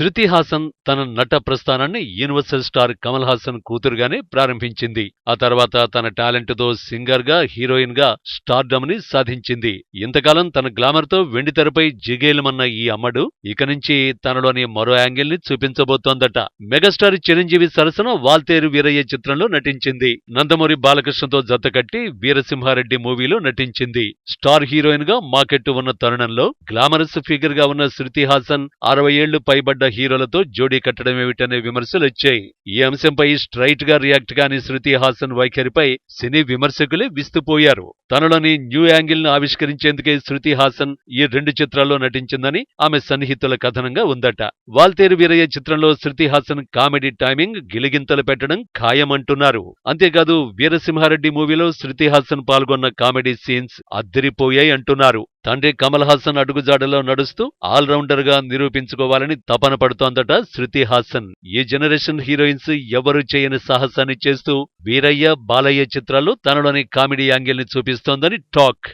శృతి హాసన్ తన నట ప్రస్థానాన్ని యూనివర్సల్ స్టార్ కమల్ హాసన్ కూతురుగానే ప్రారంభించింది. ఆ తర్వాత తన టాలెంట్తో సింగర్గా హీరోయిన్గా స్టార్డమ్ని సాధించింది. ఇంతకాలం తన గ్లామర్తో వెండితెరపై జిగేలమన్న ఈ అమ్మడు ఇక నుంచి తనలోని మరో యాంగిల్ని చూపించబోతోందట. మెగాస్టార్ చిరంజీవి సరసన వాల్తేరు వీరయ్య చిత్రంలో నటించింది. నందమూరి బాలకృష్ణతో జతకట్టి వీరసింహారెడ్డి మూవీలో నటించింది. స్టార్ హీరోయిన్గా మాకెట్టు ఉన్న తరుణంలో గ్లామరస్ ఫిగర్గా ఉన్న శృతి హాసన్ అరవై ఏళ్ళు పైబడ్డ హీరోలతో జోడీ కట్టడమేమిటనే విమర్శలు వచ్చాయి. ఈ అంశంపై స్ట్రైట్గా రియాక్ట్ కాని శృతి హాసన్ వైఖరిపై సినీ విమర్శకులే విస్తుపోయారు. తనలోని న్యూ యాంగిల్ను ఆవిష్కరించేందుకే శృతి హాసన్ ఈ రెండు చిత్రాల్లో నటించిందని ఆమె సన్నిహితుల కథనంగా ఉందట. వాల్తేరు వీరయ్య చిత్రంలో శృతి హాసన్ కామెడీ టైమింగ్ గిలిగింతలు పెట్టడం ఖాయమంటున్నారు. అంతేకాదు వీరసింహారెడ్డి మూవీలో శృతి హాసన్ పాల్గొన్న కామెడీ సీన్స్ అద్దరిపోయాయి అంటున్నారు. తండ్రి కమల్ హాసన్ అడుగుజాడలో నడుస్తూ ఆల్రౌండర్గా నిరూపించుకోవాలని తపన పడుతోందట శృతి హాసన్. ఈ జనరేషన్ హీరోయిన్స్ ఎవరు చేయని సాహసాన్ని చేస్తూ వీరయ్య బాలయ్య చిత్రాల్లో తనలోని కామెడీ యాంగిల్ని చూపిస్తోందని టాక్.